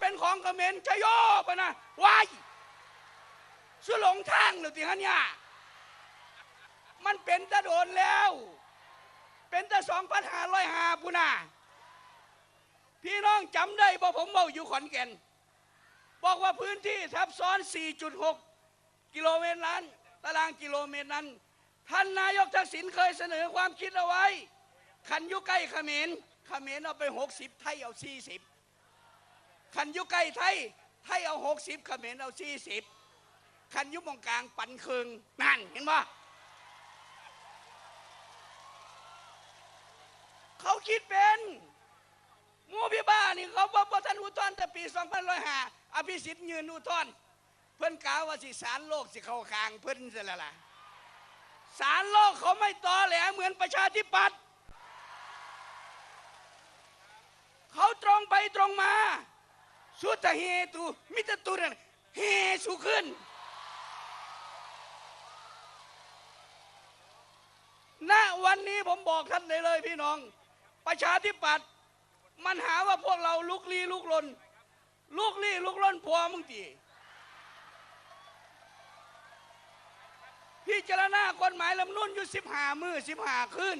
เป็นของเขมรชโยปะนะวายสุหลงทางหรือติฮะเนี่ยมันเป็นตะโดนแล้ว เป็นตะสองพันหาร้อยหาปุนาพี่น้องจำได้บ่ผมบอกอยู่ขอนแก่น บอกว่าพื้นที่ทับซ้อน 4.6 กิโลเมตรนั้น ตารางกิโลเมตรนั้น ท่านนายกทักษิณเคยเสนอความคิดเอาไว้คันยุใกล้เขมรเขมรเอาไป 60 ไทยเอา 40 คันยุใกล้ไทย ไทยเอา60เขมรเอา40คันยุมองกลางปันเคืองนั่นเห็นปะเขาคิดเป็นมูพี่บ้านี่เขาบอกว่าท่านอุทธรแต่ปี2505อภิสิทธิ์ยืนอุทธรเพิ่อนกล่าวว่าสิสารโลกสิเข้าคางเพิ่อนเสียแล้วล่ะสารโลกเขาไม่ตอแหลเหมือนประชาธิปัตย์เขาตรงไปตรงมา สุดแต่เฮตุมิตรตุนนเฮสุขึ้นณวันนี้ผมบอกท่านเลยเลยพี่น้อง ประชาธิปัตย์มันหาว่าพวกเราลุกลี้ลุกลน ลุกลี้ลุกลนพอมึงตีพิจรณากฎหมายลำนุ่นอยู่สิบหามือสิบหาขึ้น